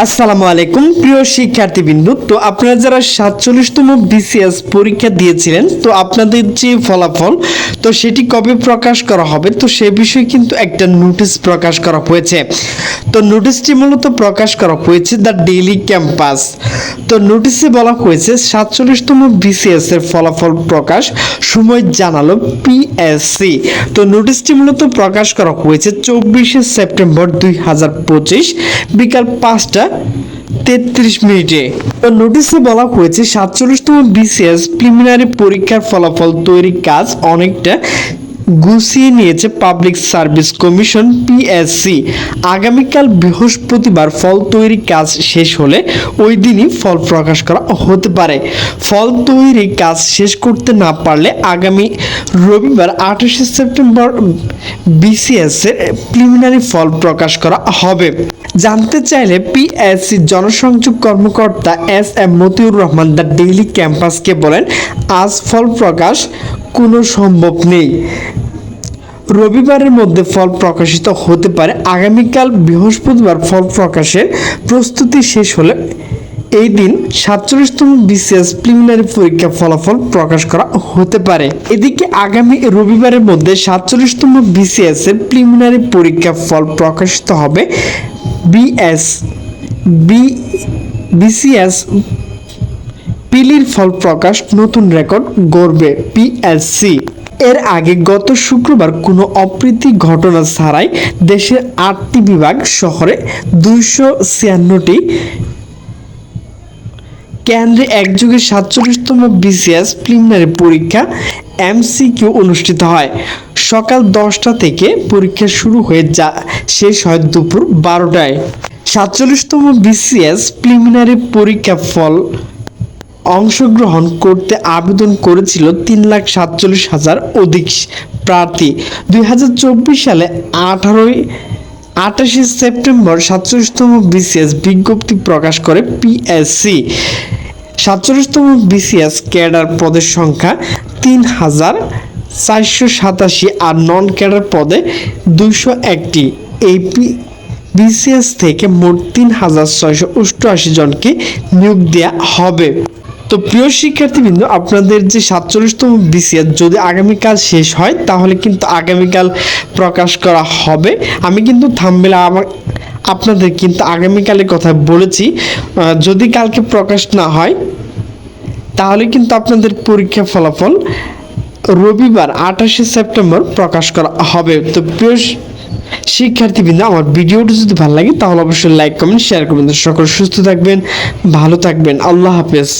আসসালামু আলাইকুম, প্রিয় শিক্ষার্থীবৃন্দ। তো আপনারা যারা সাতচল্লিশতম বিসিএস পরীক্ষা দিয়েছিলেন, তো আপনাদের যে ফলাফল, তো সেটি কবে প্রকাশ করা হবে, তো সে বিষয়ে কিন্তু একটা নোটিশ প্রকাশ করা হয়েছে। তো নোটিশটি মূলত প্রকাশ করা হয়েছে দ্য ডেইলি ক্যাম্পাস। তো নোটিশে বলা হয়েছে, সাতচল্লিশতম বিসিএস এর ফলাফল প্রকাশ, সময় জানালো পিএসসি তো নোটিশটি মূলত প্রকাশ করা হয়েছে চব্বিশে সেপ্টেম্বর দুই হাজার পঁচিশ, বিকাল পাঁচটা তেত্রিশ মিনিটে। তো নোটিশে বলা হয়েছে, সাতচল্লিশতম বিসিএস প্রিলিমিনারি পরীক্ষার ফলাফল তৈরির কাজ অনেকটা গুছিয়ে নিয়েছে পাবলিক সার্ভিস কমিশন পিএসসি আগামীকাল বৃহস্পতিবার ফল তৈরি কাজ শেষ হলে ওই দিনই ফল প্রকাশ করা হতে পারে। ফল তৈরি কাজ শেষ করতে না পারলে আগামী রবিবার আঠাশে সেপ্টেম্বর বিসিএস এর প্রিলিমিনারি ফল প্রকাশ করা হবে। জানতে চাইলে পিএসসি জনসংযোগ কর্মকর্তা S M Motiur Rahman the daily ক্যাম্পাসকে বলেন, আজ ফল প্রকাশ কোনো সম্ভব নেই। রবিবারের মধ্যে ফল প্রকাশিত হতে পারে। আগামীকাল বৃহস্পতিবার ফল প্রকাশের প্রস্তুতি শেষ হলে এই দিন সাতচল্লিশতম বিসিএস প্রিলিমিনারি পরীক্ষা ফলাফল প্রকাশ করা হতে পারে। এদিকে আগামী রবিবারের মধ্যে সাতচল্লিশতম বিসিএস এর প্রিলিমিনারি পরীক্ষা ফল প্রকাশিত হবে। বিএস, বি, বিসিএস পিলির ফল প্রকাশ, নতুন রেকর্ড গড়বে পিএসসি। এর আগে গত শুক্রবার কোনো অপ্রীতি ঘটনা ছাড়াই দেশের আটটি বিভাগ শহরে দুইশো ছিয়ান্নটি কেন্দ্রে একযোগে সাতচল্লিশতম বিসিএস প্রিলিমিনারি পরীক্ষা এমসিকিউ অনুষ্ঠিত হয়। সকাল দশটা থেকে পরীক্ষা শুরু হয়ে যা শেষ হয় দুপুর বারোটায়। সাতচল্লিশতম বিসিএস প্রিলিমিনারি পরীক্ষা ফল অংশগ্রহণ করতে আবেদন করেছিল তিন লাখ সাতচল্লিশ হাজার অধিক প্রার্থী। দুই হাজার চব্বিশ সালে আঠারোই আটাশে সেপ্টেম্বর সাতচল্লিশতম বিসিএস বিজ্ঞপ্তি প্রকাশ করে পিএসসি। সাতচল্লিশতম বিসিএস ক্যাডার পদের সংখ্যা তিন হাজার চারশো সাতাশি আর নন ক্যাডার পদে দুইশো একটি। এই পি- বিসিএস থেকে মোট তিন হাজার ছয়শো অষ্টআশি জনকে নিয়োগ দেওয়া হবে। তো প্রিয় শিক্ষার্থীবৃন্দ, আপনাদের যে সাতচল্লিশতম বিসিএস যদি আগামীকাল শেষ হয়, তাহলে কিন্তু আগামীকাল প্রকাশ করা হবে। আমি কিন্তু থামবেলা আমার আপনাদের কিন্তু আগামীকালের কথা বলেছি। যদি কালকে প্রকাশ না হয়, তাহলে কিন্তু আপনাদের পরীক্ষা ফলাফল রবিবার আঠাশে সেপ্টেম্বর প্রকাশ করা হবে। তো প্রিয় শিক্ষার্থীবৃন্দ, আমার ভিডিওটি যদি ভালো লাগে, তাহলে অবশ্যই লাইক কমেন্ট শেয়ার করবেন। সকল সুস্থ থাকবেন, ভালো থাকবেন। আল্লাহ হাফেজ।